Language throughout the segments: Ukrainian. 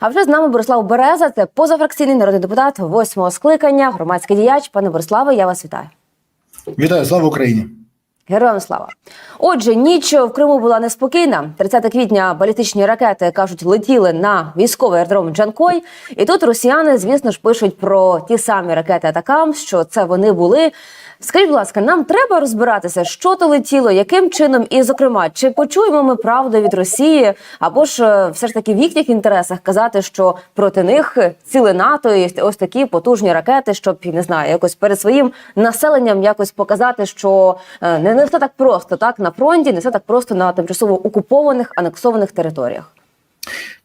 А вже з нами Борислав Береза, це позафракційний народний депутат восьмого скликання, громадський діяч. Пане Бориславе, я вас вітаю. Вітаю, слава Україні! Героям слава. Отже, ніч в Криму була неспокійна. 30 квітня балістичні ракети кажуть летіли на військовий аеродром Джанкой. І тут росіяни, звісно ж, пишуть про ті самі ракети Атакам, що це вони були. Скажіть, будь ласка, нам треба розбиратися, що то летіло, яким чином, і зокрема, чи почуємо ми правду від Росії, або ж е, все ж таки в їхніх інтересах казати, що проти них ціле НАТО і ось такі потужні ракети, щоб не знаю, якось перед своїм населенням якось показати, що е, не, не все так просто, так на фронті, не все так просто на тимчасово окупованих анексованих територіях.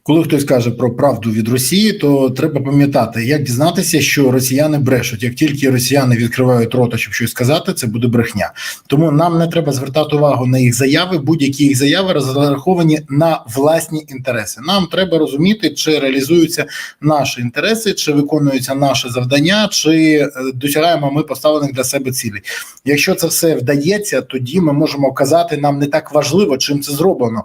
Коли хтось каже про правду від Росії, то треба пам'ятати, як дізнатися, що росіяни брешуть. Як тільки росіяни відкривають рота, щоб щось сказати, це буде брехня. Тому нам не треба звертати увагу на їх заяви. Будь-які їх заяви розраховані на власні інтереси. Нам треба розуміти, чи реалізуються наші інтереси, чи виконуються наше завдання, чи е, досягаємо ми поставлених для себе цілей. Якщо це все вдається, тоді ми можемо казати, нам не так важливо, чим це зроблено.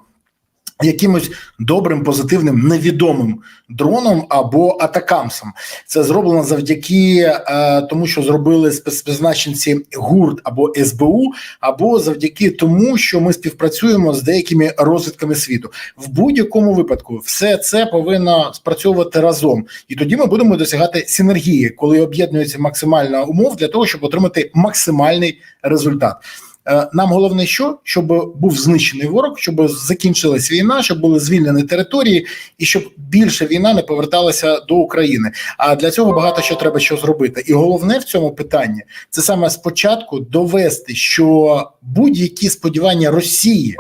Якимось добрим, позитивним, невідомим дроном або атакамсом. Це зроблено завдяки е, тому, що зробили спецпризначенці ГУРТ або СБУ, або завдяки тому, що ми співпрацюємо з деякими розвідками світу. В будь-якому випадку все це повинно спрацьовувати разом, і тоді ми будемо досягати синергії, коли об'єднується максимальна умов для того, щоб отримати максимальний результат. Е, Нам головне, що щоб був знищений ворог, щоб закінчилась війна, щоб були звільнені території, і щоб більше війна не поверталася до України. А для цього багато що треба що зробити. І головне в цьому питанні це саме спочатку довести, що будь-які сподівання Росії.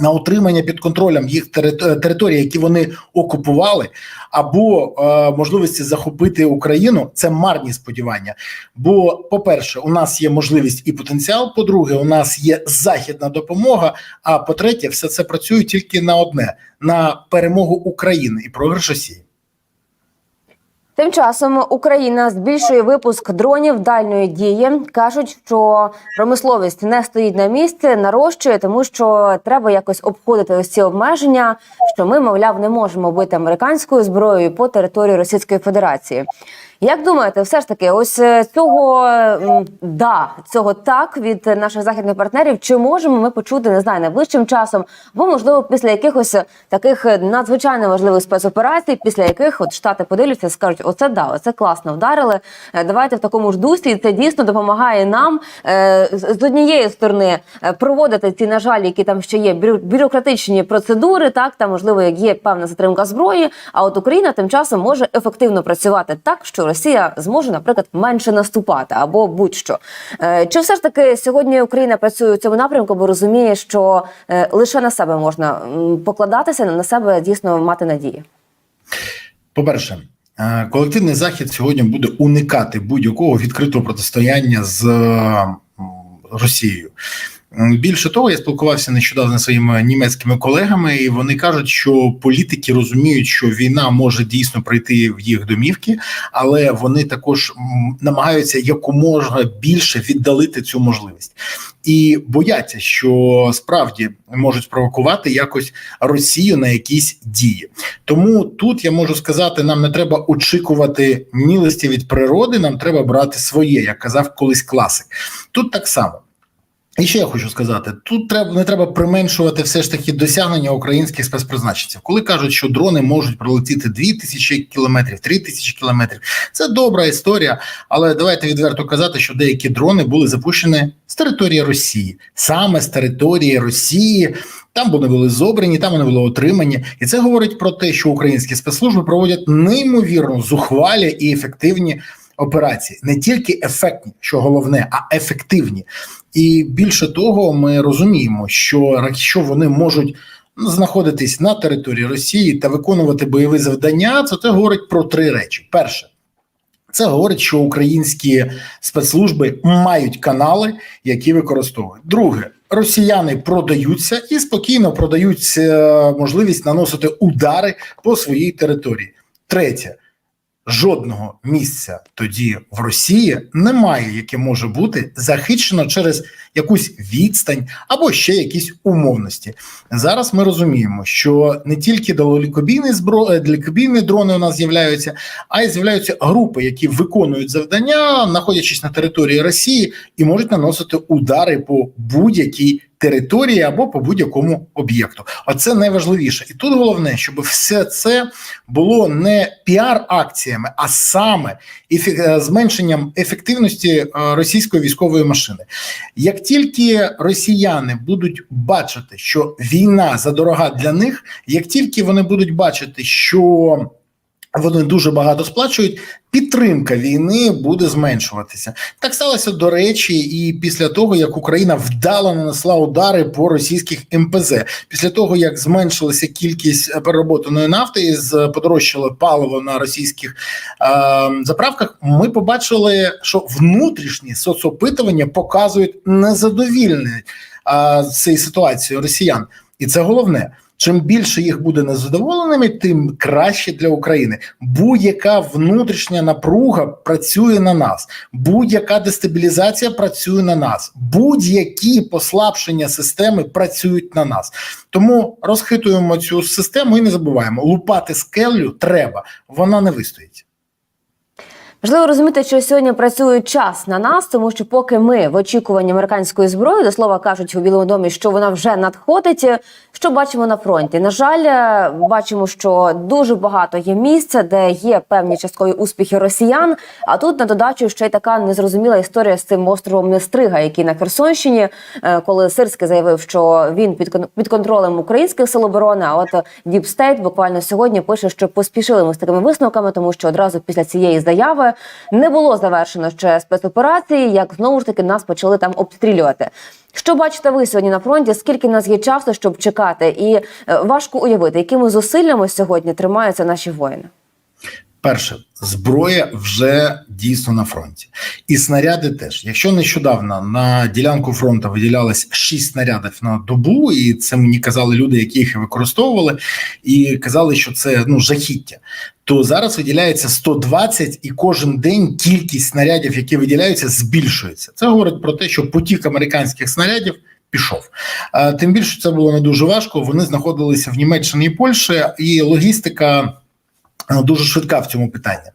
На утримання під контролем їх території, які вони окупували, або е, можливості захопити Україну це марні сподівання. Бо, по-перше, у нас є можливість і потенціал. По-друге, у нас є західна допомога. А по-третє, все це працює тільки на одне: на перемогу України і програш Росії. Тим часом Україна збільшує випуск дронів дальної дії. кажуть, що промисловість не стоїть на місці, нарощує, тому що треба якось обходити ось ці обмеження. Що ми, мовляв, не можемо бити американською зброєю по території Російської Федерації. Як думаєте, все ж таки, ось е, цього да, цього так від наших західних партнерів, чи можемо ми почути, не знаю, найближчим часом, або можливо після якихось таких надзвичайно важливих спецоперацій, після яких от штати подивляться, скажуть, оце да, оце класно вдарили. е, Давайте в такому ж дусі. Це дійсно допомагає нам е, з однієї сторони е, проводити ці, на жаль, які там ще є бюро- бюрократичні процедури. Так там можливо, як є певна затримка зброї. А от Україна тим часом може ефективно працювати так, що Росія зможе, наприклад, менше наступати або будь-що. Е, Чи все ж таки сьогодні Україна працює у цьому напрямку, бо розуміє, що е, лише на себе можна покладатися, на себе дійсно мати надії? По-перше, е, колективний захід сьогодні буде уникати будь-якого відкритого протистояння з Росією. Більше того, я спілкувався нещодавно зі своїми німецькими колегами, і вони кажуть, що політики розуміють, що війна може дійсно прийти в їх домівки, але вони також намагаються якомога більше віддалити цю можливість і бояться, що справді можуть спровокувати якось Росію на якісь дії. Тому тут я можу сказати, нам не треба очікувати милості від природи, нам треба брати своє, як казав колись класик. Тут так само. І ще я хочу сказати: тут треба не треба применшувати все ж таки досягнення українських спецпризначенців. Коли кажуть, що дрони можуть пролетіти 2000 кілометрів, 3000 кілометрів, це добра історія. Але давайте відверто казати, що деякі дрони були запущені з території Росії, саме з території Росії. Там вони були зобрані, там вони були отримані, і це говорить про те, що українські спецслужби проводять неймовірно зухвалі і ефективні операції, не тільки ефектні, що головне, а ефективні. І більше того, ми розуміємо, що якщо вони можуть знаходитись на території Росії та виконувати бойові завдання, це це говорить про три речі: перше. Це говорить, що українські спецслужби мають канали, які використовують. Друге, росіяни продаються і спокійно продають е, можливість наносити удари по своїй території. Третє, жодного місця тоді в Росії немає, яке може бути захищено через якусь відстань або ще якісь умовності. Зараз ми розуміємо, що не тільки далекобійні збро... е, далекобійні дрони у нас з'являються, а й з'являються групи, які виконують завдання, знаходячись на території Росії, і можуть наносити удари по будь-якій території або по будь-якому об'єкту. Оце найважливіше. І тут головне, щоб все це було не піар-акціями, а саме е, зменшенням ефективності е, російської військової машини. Як тільки росіяни будуть бачити, що війна задорога для них, як тільки вони будуть бачити, що вони дуже багато сплачують, підтримка війни буде зменшуватися. Так сталося до речі, і після того як Україна вдало нанесла удари по російських МПЗ, після того як зменшилася кількість перероботаної нафти і подорожчало паливо на російських е, заправках, ми побачили, що внутрішні соцопитування показують незадовільність е, цієї ситуації росіян, і це головне. Чим більше їх буде незадоволеними, тим краще для України. Будь-яка внутрішня напруга працює на нас, будь-яка дестабілізація працює на нас, будь-які послабшення системи працюють на нас. Тому розхитуємо цю систему і не забуваємо, лупати скелю треба, вона не вистоїть. Важливо розуміти, що сьогодні працює час на нас, тому що поки ми в очікуванні американської зброї, до слова кажуть у Білому домі, що вона вже надходить. Що бачимо на фронті? На жаль, е, бачимо, що дуже багато є місця, де є певні часткові успіхи росіян. А тут на додачу ще й така незрозуміла історія з цим островом Нестрига, який на Херсонщині, е, коли Сирський заявив, що він під під контролем українських сил оборони. А от State буквально сьогодні пише, що поспішили ми з такими висновками, тому що одразу після цієї заяви не було завершено ще спецоперації, як знову ж таки нас почали там обстрілювати. Що бачите ви сьогодні на фронті? Скільки нас є часу, щоб чекати? І е, важко уявити, якими зусиллями сьогодні тримаються наші воїни. Перше, зброя вже дійсно на фронті, і снаряди теж. Якщо нещодавно на ділянку фронту виділялось 6 снарядів на добу, і це мені казали люди, які їх використовували, і казали, що це ну жахіття. То зараз виділяється 120, і кожен день кількість снарядів, які виділяються, збільшується. Це говорить про те, що потік американських снарядів. Пішов тим більше це було не дуже важко. Вони знаходилися в Німеччині і Польщі, і логістика дуже швидка в цьому питанні.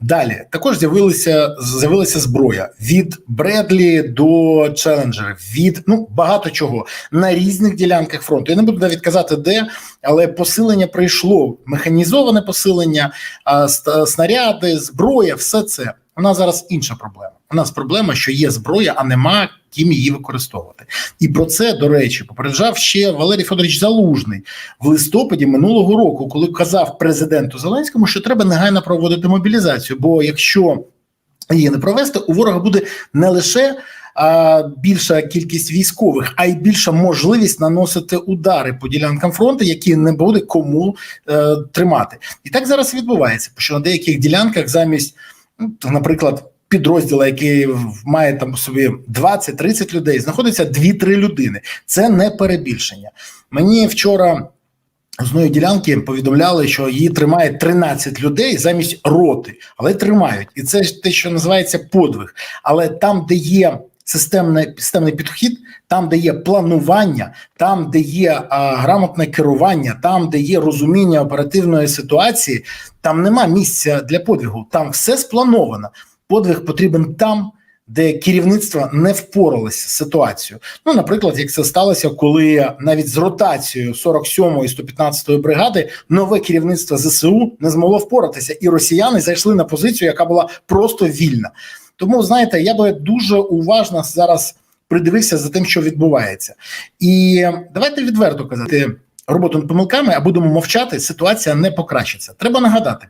Далі також з'явилася з'явилася зброя від Бредлі до Челенджерів, від ну багато чого на різних ділянках фронту. Я не буду навіть казати де, але посилення прийшло. Механізоване посилення, ст- снаряди, зброя, все це. У нас зараз інша проблема. У нас проблема, що є зброя, а нема ким її використовувати. І про це, до речі, попереджав ще Валерій Федорович Залужний в листопаді минулого року, коли казав президенту Зеленському, що треба негайно проводити мобілізацію. Бо якщо її не провести, у ворога буде не лише а, більша кількість військових, а й більша можливість наносити удари по ділянкам фронту, які не буде кому е, тримати. І так зараз відбувається, що на деяких ділянках замість, ну, наприклад. Підрозділа, який має там собі 20-30 людей, знаходиться 2-3 людини. Це не перебільшення. Мені вчора одної ділянки повідомляли, що її тримає 13 людей замість роти, але тримають. І це ж те, що називається подвиг. Але там, де є системний, системний підхід, там, де є планування, там, де є а, грамотне керування, там, де є розуміння оперативної ситуації, там нема місця для подвигу. Там все сплановано. Подвиг потрібен там. Де керівництво не впоралося з ситуацією. Ну, наприклад, як це сталося, коли навіть з ротацією 47-ї і 115-ї бригади нове керівництво ЗСУ не змогло впоратися, і росіяни зайшли на позицію, яка була просто вільна. Тому знаєте, я би дуже уважно зараз придивився за тим, що відбувається, і давайте відверто казати роботу над помилками, а будемо мовчати. Ситуація не покращиться. Треба нагадати.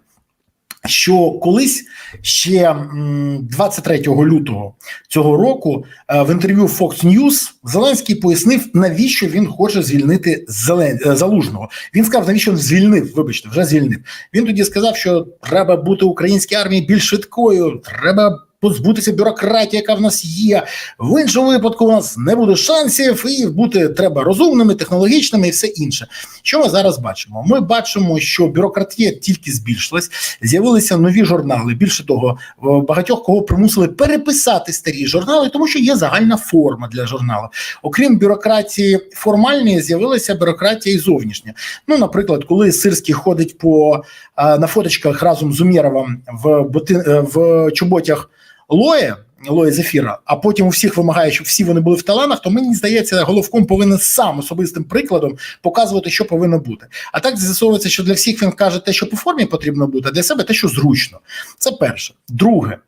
Що колись ще м, 23 лютого цього року е, в інтерв'ю Fox News Зеленський пояснив, навіщо він хоче звільнити Зелен... е, залужного. Він сказав, навіщо він звільнив. Вибачте, вже звільнив. Він тоді сказав, що треба бути українській армії більш швидкою, треба позбутися бюрократії, яка в нас є. В іншому випадку у нас не буде шансів, і бути треба розумними, технологічними і все інше. Що ми зараз бачимо? Ми бачимо, що бюрократія тільки збільшилась, з'явилися нові журнали. Більше того, багатьох кого примусили переписати старі журнали, тому що є загальна форма для журналу. Окрім бюрократії формальної, з'явилася бюрократія і зовнішня. Ну, наприклад, коли Сирський ходить по на фоточках разом з Умєровим в е, в чоботях Лоє. Лої Зефіра, а потім у всіх вимагає, щоб всі вони були в таланах, то мені здається, головком повинен сам особистим прикладом показувати, що повинно бути. А так з'ясовується, що для всіх він каже те, що по формі потрібно бути, а для себе те, що зручно. Це перше. Друге,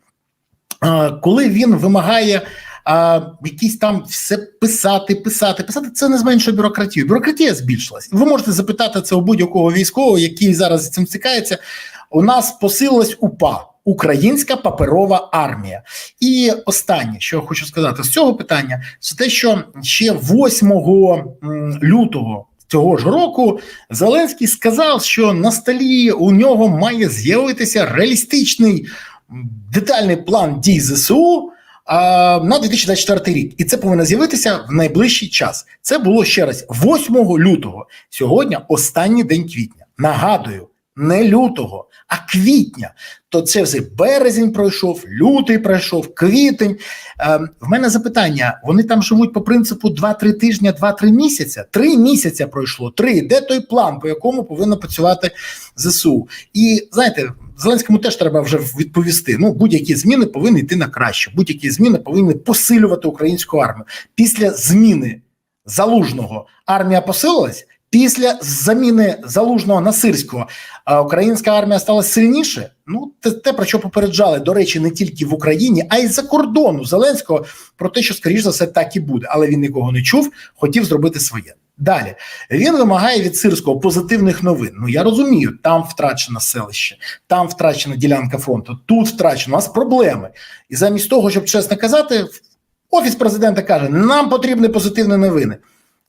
коли він вимагає. А якісь там все писати, писати, писати, це не зменшує бюрократію. Бюрократія збільшилась. Ви можете запитати це у будь-якого військового, який зараз цим стикається. У нас посилилась УПА. Українська паперова армія, і останнє, що я хочу сказати з цього питання, це те, що ще 8 лютого цього ж року Зеленський сказав, що на столі у нього має з'явитися реалістичний детальний план дій ЗСУ а, на 2024 рік, і це повинно з'явитися в найближчий час. Це було ще раз 8 лютого. Сьогодні останній день квітня. Нагадую, не лютого, а квітня. То це вже березень пройшов, лютий пройшов, квітень. Ем, в мене запитання: вони там живуть по принципу 2-3 тижні, 2-3 місяця. Три місяця пройшло. Три. Де той план, по якому повинно працювати ЗСУ? І знаєте. Зеленському теж треба вже відповісти. Ну, будь-які зміни повинні йти на краще. Будь-які зміни повинні посилювати українську армію. Після зміни залужного армія посилилась. Після заміни залужного на сирського українська армія стала сильніше. Ну, те, те, про що попереджали, до речі, не тільки в Україні, а й за кордону Зеленського про те, що скоріш за все так і буде. Але він нікого не чув, хотів зробити своє. Далі він вимагає від сирського позитивних новин. Ну я розумію, там втрачено селище, там втрачена ділянка фронту, тут втрачено у нас проблеми. І замість того, щоб чесно казати, офіс президента каже: нам потрібні позитивні новини.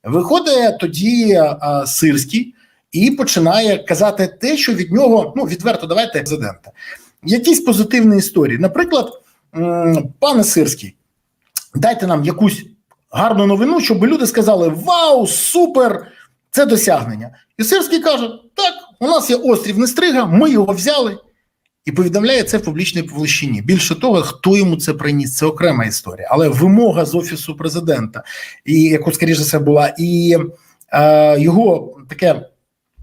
Виходить тоді а, Сирський і починає казати те, що від нього ну відверто давайте президента. Якісь позитивні історії. Наприклад, пане Сирський, дайте нам якусь гарну новину, щоб люди сказали: Вау, супер! Це досягнення. І Сирський каже: Так, у нас є острів Нестрига, ми його взяли. І повідомляє це в публічній площині. Більше того, хто йому це приніс, це окрема історія. Але вимога з офісу президента, і яку скоріше все була, і е, його таке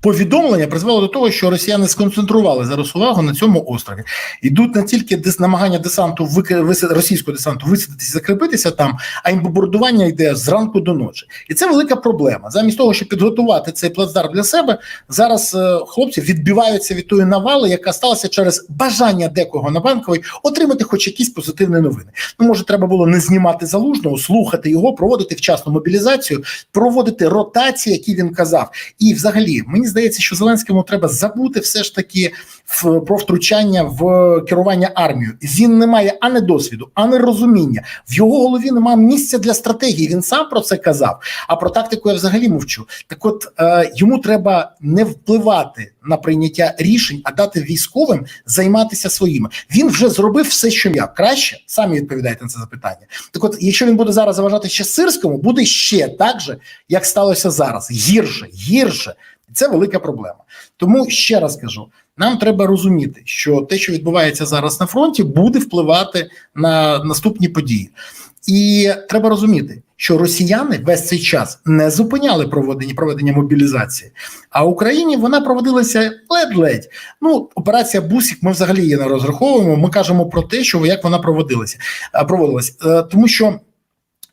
повідомлення призвело до того, що росіяни сконцентрували зараз увагу на цьому острові. Йдуть не тільки намагання десанту вис, російського десанту висадитися, закріпитися там, а й бомбардування йде зранку до ночі. І це велика проблема. Замість того, щоб підготувати цей плацдарм для себе, зараз е, хлопці відбиваються від тої навали, яка сталася через бажання декого на банковій отримати хоч якісь позитивні новини. Ну, може, треба було не знімати залужного, слухати його, проводити вчасну мобілізацію, проводити ротації, які він казав. І взагалі мені здається, що Зеленському треба забути все ж таки в, про втручання в керування армією. Він не має ані досвіду, ані розуміння. В його голові немає місця для стратегії. Він сам про це казав. А про тактику я взагалі мовчу. Так, от е, йому треба не впливати на прийняття рішень, а дати військовим займатися своїми. Він вже зробив все, що я краще. Самі відповідайте на це запитання. Так, от, якщо він буде зараз заважати ще сирському, буде ще так же, як сталося зараз. Гірше, гірше. Це велика проблема. Тому ще раз кажу: нам треба розуміти, що те, що відбувається зараз на фронті, буде впливати на наступні події. І треба розуміти, що росіяни весь цей час не зупиняли проведення проведення мобілізації, а в Україні вона проводилася ледь-ледь. Ну, операція Бусік. Ми взагалі її не розраховуємо. Ми кажемо про те, що як вона проводилася, проводилась, Е, тому що.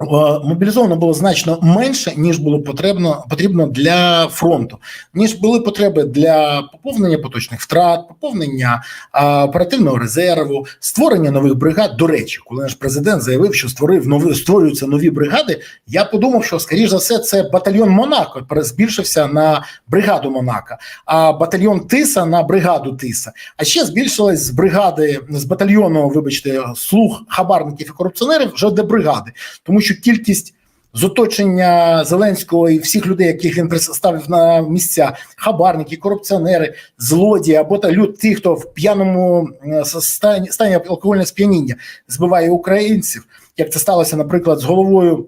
Е, Мобілізовано було значно менше, ніж було потрібно потрібно для фронту, ніж були потреби для поповнення поточних втрат, поповнення а, оперативного резерву, створення нових бригад. До речі, коли наш президент заявив, що створив нові створюються нові бригади. Я подумав, що скоріш за все це батальйон Монако збільшився на бригаду Монако, а батальйон Тиса на бригаду Тиса. А ще збільшилась з бригади з батальйону, вибачте, слуг хабарників і корупціонерів вже до бригади, тому що кількість з оточення Зеленського і всіх людей, яких він представив на місця, хабарники, корупціонери, злодії або та люд, ті, хто в п'яному е, стані, стані алкогольного сп'яніння збиває українців, як це сталося, наприклад, з головою.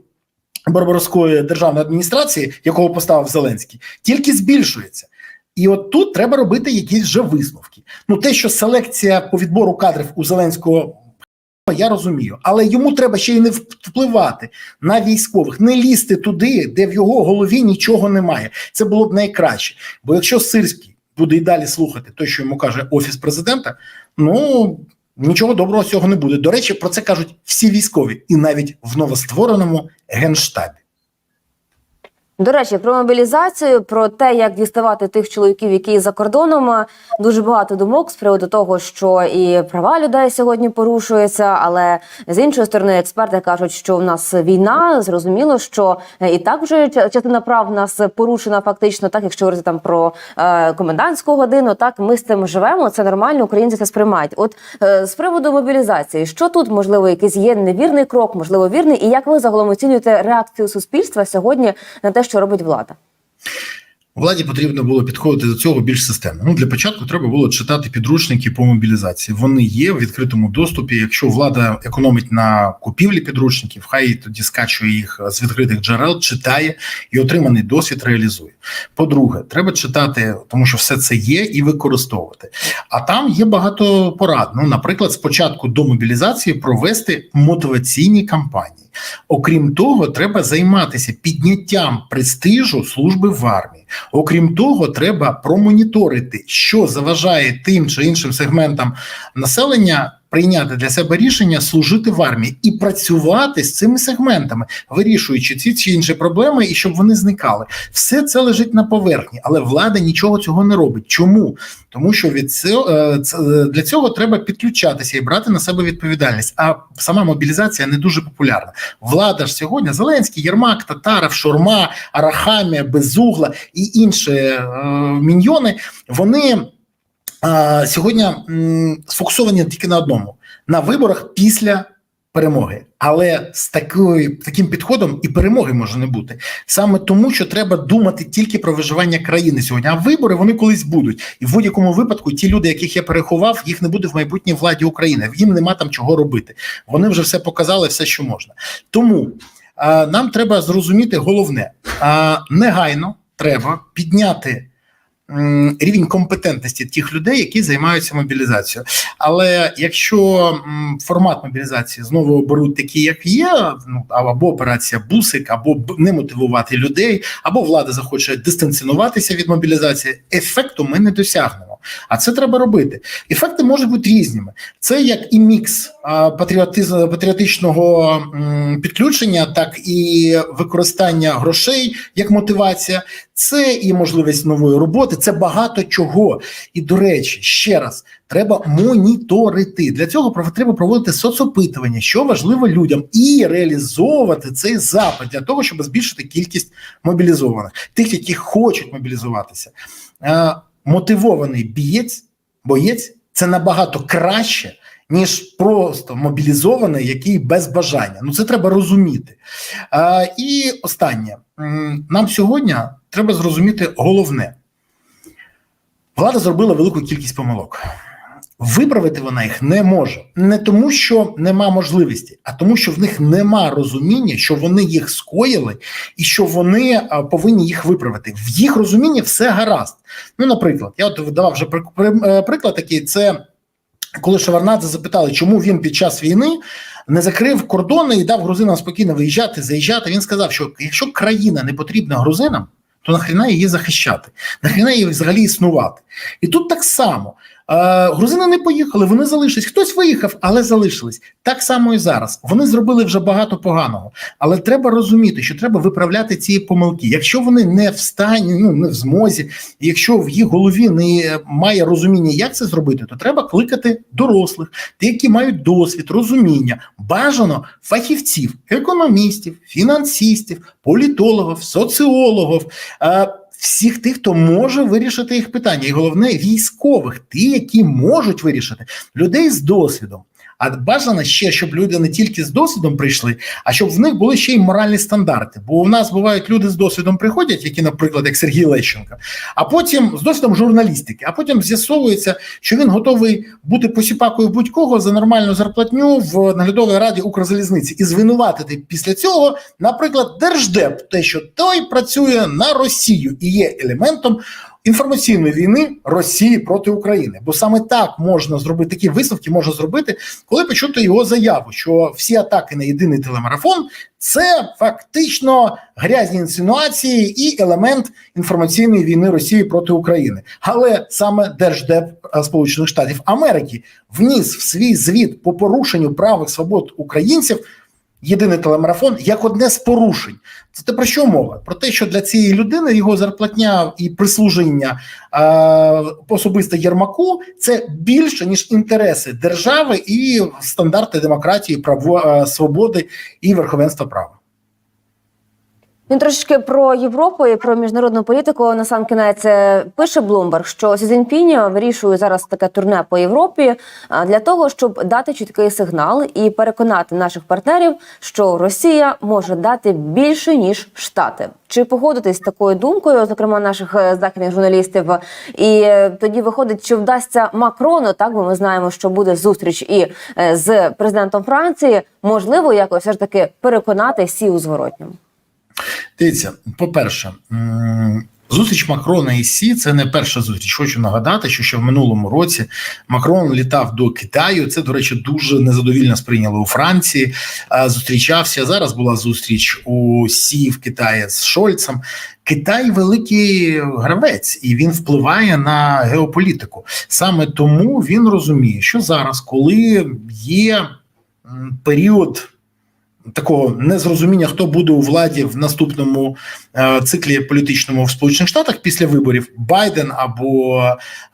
Барбарської державної адміністрації, якого поставив Зеленський, тільки збільшується. І от тут треба робити якісь вже висновки. Ну, те, що селекція по відбору кадрів у Зеленського. Я розумію, але йому треба ще й не впливати на військових, не лізти туди, де в його голові нічого немає. Це було б найкраще. Бо якщо Сирський буде і далі слухати те, що йому каже офіс президента, ну нічого доброго цього не буде. До речі, про це кажуть всі військові, і навіть в новоствореному генштабі. До речі, про мобілізацію, про те, як діставати тих чоловіків, які за кордоном, дуже багато думок з приводу того, що і права людей сьогодні порушуються. Але з іншої сторони, експерти кажуть, що в нас війна. Зрозуміло, що і так вже частина прав в нас порушена. Фактично, так якщо говорити там про е, комендантську годину, так ми з цим живемо. Це нормально, українці це сприймають. От е, з приводу мобілізації, що тут можливо, якийсь є невірний крок, можливо, вірний, і як ви загалом оцінюєте реакцію суспільства сьогодні на те, що робить влада? Владі потрібно було підходити до цього більш системно. Ну для початку треба було читати підручники по мобілізації. Вони є в відкритому доступі. Якщо влада економить на купівлі підручників, хай тоді скачує їх з відкритих джерел, читає і отриманий досвід реалізує. По-друге, треба читати, тому що все це є, і використовувати. А там є багато порад. Ну, наприклад, спочатку до мобілізації провести мотиваційні кампанії. Окрім того, треба займатися підняттям престижу служби в армії. Окрім того, треба промоніторити, що заважає тим чи іншим сегментам населення прийняти для себе рішення служити в армії і працювати з цими сегментами, вирішуючи ці чи інші проблеми, і щоб вони зникали. Все це лежить на поверхні, але влада нічого цього не робить. Чому? Тому що від цього для цього треба підключатися і брати на себе відповідальність. А сама мобілізація не дуже популярна. Влада ж сьогодні Зеленський, Єрмак, Татаров, Шурма, Арахамія, Безугла і інші е, міньйони. Вони сьогодні сфокусовані тільки на одному: на виборах після перемоги. Але з такою таким підходом і перемоги може не бути саме тому, що треба думати тільки про виживання країни сьогодні. А вибори вони колись будуть, і в будь-якому випадку ті люди, яких я переховав, їх не буде в майбутній владі України. Їм нема там чого робити. Вони вже все показали, все, що можна. Тому а, нам треба зрозуміти головне: а, негайно треба підняти рівень компетентності тих людей, які займаються мобілізацією. Але якщо формат мобілізації знову беруть такі, як є, ну або операція бусик, або не мотивувати людей, або влада захоче дистанціонуватися від мобілізації, ефекту ми не досягнемо. А це треба робити. Ефекти можуть бути різними. Це як і мікс патріотичного підключення, так і використання грошей як мотивація. Це і можливість нової роботи, це багато чого. І до речі, ще раз треба моніторити. Для цього треба проводити соцопитування, що важливо людям, і реалізовувати цей запит для того, щоб збільшити кількість мобілізованих, тих, які хочуть мобілізуватися. Мотивований бієць, боєць це набагато краще. Ніж просто мобілізований, який без бажання. Ну це треба розуміти. А, І останнє нам сьогодні треба зрозуміти головне: влада зробила велику кількість помилок. Виправити вона їх не може не тому, що нема можливості, а тому, що в них нема розуміння, що вони їх скоїли, і що вони повинні їх виправити. В їх розумінні все гаразд. Ну, наприклад, я от давав вже приклад такий: це коли Шеварнадзе запитали, чому він під час війни не закрив кордони і дав грузинам спокійно виїжджати, заїжджати. Він сказав, що якщо країна не потрібна грузинам, то нахрена її захищати, нахрена її взагалі існувати. І тут так само. Грузини не поїхали, вони залишились. Хтось виїхав, але залишились. Так само і зараз. Вони зробили вже багато поганого. Але треба розуміти, що треба виправляти ці помилки. Якщо вони не в стані, ну не в змозі, якщо в їх голові не має розуміння, як це зробити, то треба кликати дорослих, ті, які мають досвід, розуміння, бажано фахівців, економістів, фінансистів, політологів, соціологів всіх тих, хто може вирішити їх питання, і головне військових, ті, які можуть вирішити людей з досвідом. А бажано ще, щоб люди не тільки з досвідом прийшли, а щоб в них були ще й моральні стандарти. Бо у нас бувають люди з досвідом приходять, які, наприклад, як Сергій Лещенко, а потім з досвідом журналістики, а потім з'ясовується, що він готовий бути посіпакою будь-кого за нормальну зарплатню в наглядовій раді Укрзалізниці і звинуватити після цього, наприклад, держдеп, те, що той працює на Росію і є елементом інформаційної війни Росії проти України. Бо саме так можна зробити такі висновки, можна зробити, коли почути його заяву, що всі атаки на єдиний телемарафон це фактично грязні інсинуації і елемент інформаційної війни Росії проти України. Але саме Держдеп е, Сполучених Штатів Америки вніс в свій звіт по порушенню прав і свобод українців. Єдиний телемарафон як одне з порушень. Це те про що мова? Про те, що для цієї людини його зарплатня і прислуження е, особисто Єрмаку це більше ніж інтереси держави і стандарти демократії, право е, свободи і верховенства права. Він трошечки про Європу і про міжнародну політику на сам кінець е, пише Блумберг, що Сі вирішує зараз таке турне по Європі а, для того, щоб дати чіткий сигнал і переконати наших партнерів, що Росія може дати більше ніж Штати. Чи погодитись з такою думкою, зокрема наших е, західних журналістів? І е, тоді виходить, що вдасться Макрону, так бо ми знаємо, що буде зустріч і е, з президентом Франції, можливо, якось все ж таки переконати Сі у зворотньому. Дивіться, по-перше, зустріч Макрона і Сі це не перша зустріч. Хочу нагадати, що ще в минулому році Макрон літав до Китаю. Це, до речі, дуже незадовільно сприйняли у Франції. Зустрічався зараз. Була зустріч у Сі в Китаї з Шольцем. Китай великий гравець, і він впливає на геополітику. Саме тому він розуміє, що зараз, коли є період такого незрозуміння, хто буде у владі в наступному е, циклі політичному в Сполучених Штатах після виборів Байден або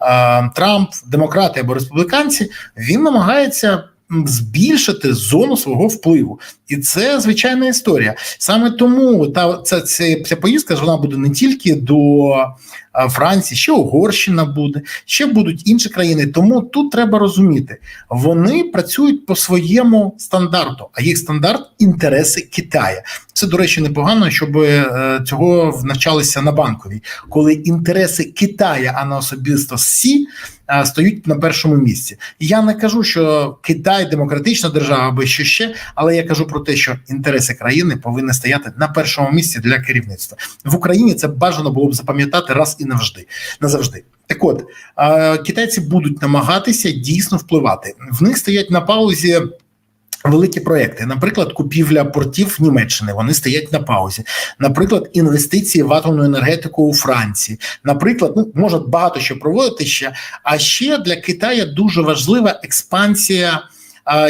е, Трамп, демократи або республіканці, він намагається збільшити зону свого впливу, і це звичайна історія. Саме тому та ця, ця, ця поїздка ж вона буде не тільки до Франції, ще Угорщина буде, ще будуть інші країни. Тому тут треба розуміти, вони працюють по своєму стандарту, а їх стандарт інтереси Китаю. Це, до речі, непогано, щоб е, цього навчалися на банковій, коли інтереси Китаю, а не особисто Сі, е, на першому місці. Я не кажу, що Китай демократична держава або що ще, але я кажу про те, що інтереси країни повинні стояти на першому місці для керівництва в Україні. Це бажано було б запам'ятати раз і навжди назавжди. Так от китайці будуть намагатися дійсно впливати. В них стоять на паузі. Великі проекти, наприклад, купівля портів Німеччини, вони стоять на паузі. Наприклад, інвестиції в атомну енергетику у Франції. Наприклад, ну можуть багато що проводити ще. А ще для Китаю дуже важлива експансія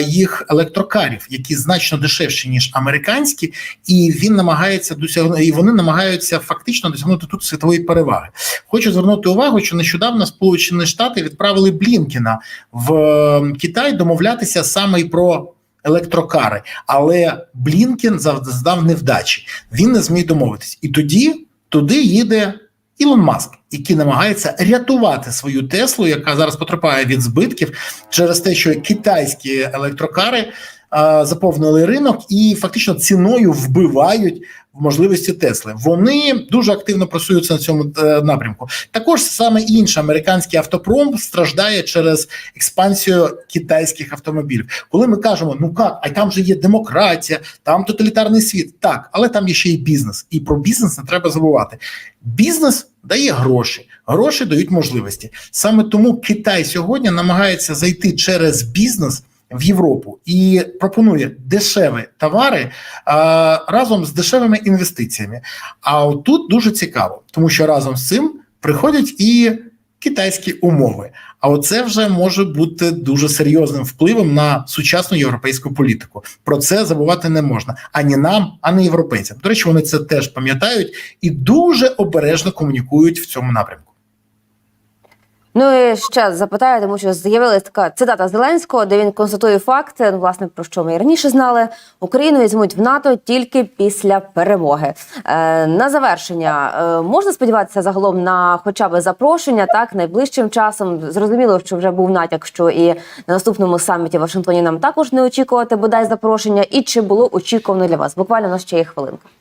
їх електрокарів, які значно дешевші ніж американські, і він намагається досягнути, і вони намагаються фактично досягнути тут світової переваги. Хочу звернути увагу, що нещодавно Сполучені Штати відправили Блінкіна в е, Китай домовлятися саме й про електрокари, але Блінкен завдав невдачі. Він не зміг домовитись, і тоді туди їде Ілон Маск, який намагаються рятувати свою Теслу, яка зараз потерпає від збитків через те, що китайські електрокари а, заповнили ринок і фактично ціною вбивають в можливості Тесли. Вони дуже активно просуються на цьому е, напрямку. Також саме інший американський автопром страждає через експансію китайських автомобілів. Коли ми кажемо, ну як, а там же є демократія, там тоталітарний світ. Так, але там є ще й бізнес, і про бізнес не треба забувати. Бізнес дає гроші, гроші дають можливості. Саме тому Китай сьогодні намагається зайти через бізнес в Європу і пропонує дешеві товари а, разом з дешевими інвестиціями. А от тут дуже цікаво, тому що разом з цим приходять і китайські умови. А оце вже може бути дуже серйозним впливом на сучасну європейську політику. Про це забувати не можна ані нам, ані європейцям. До речі, вони це теж пам'ятають і дуже обережно комунікують в цьому напрямку. Ну і ще запитаю, тому що з'явилася така цитата Зеленського, де він констатує факт, ну, власне, про що ми і раніше знали. Україну візьмуть в НАТО тільки після перемоги. Е, на завершення е, можна сподіватися загалом на хоча б запрошення, так найближчим часом. Зрозуміло, що вже був натяк, що і на наступному саміті в Вашингтоні нам також не очікувати бодай запрошення. І чи було очікувано для вас? Буквально у нас ще є хвилинка.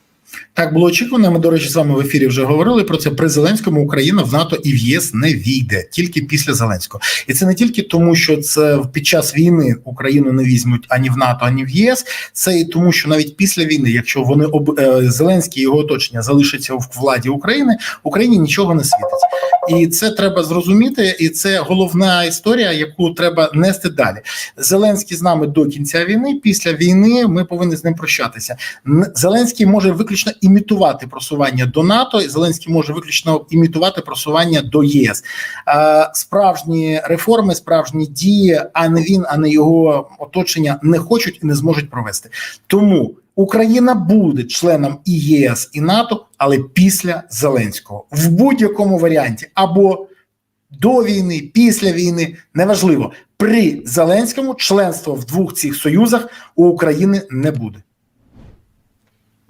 Так було очікувано. Ми, до речі, з вами в ефірі вже говорили про це. При Зеленському Україна в НАТО і в ЄС не війде тільки після Зеленського, і це не тільки тому, що це під час війни Україну не візьмуть ані в НАТО, ані в ЄС. Це і тому, що навіть після війни, якщо вони об е, Зеленський і його оточення залишаться в владі України, Україні нічого не світить. І це треба зрозуміти, і це головна історія, яку треба нести далі. Зеленський з нами до кінця війни. Після війни ми повинні з ним прощатися. Зеленський може виключно імітувати просування до НАТО. і Зеленський може виключно імітувати просування до ЄС. Е, Справжні реформи, справжні дії, а не він, а не його оточення не хочуть і не зможуть провести. Тому Україна буде членом і ЄС і НАТО, але після Зеленського в будь-якому варіанті або до війни, після війни неважливо. При Зеленському членство в двох цих союзах у України не буде.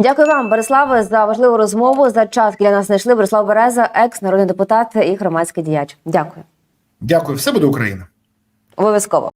Дякую вам, Бориславе, за важливу розмову. За час для нас знайшли Борислав Береза, екс народний депутат і громадський діяч. Дякую. Дякую, все буде Україна. Обов'язково.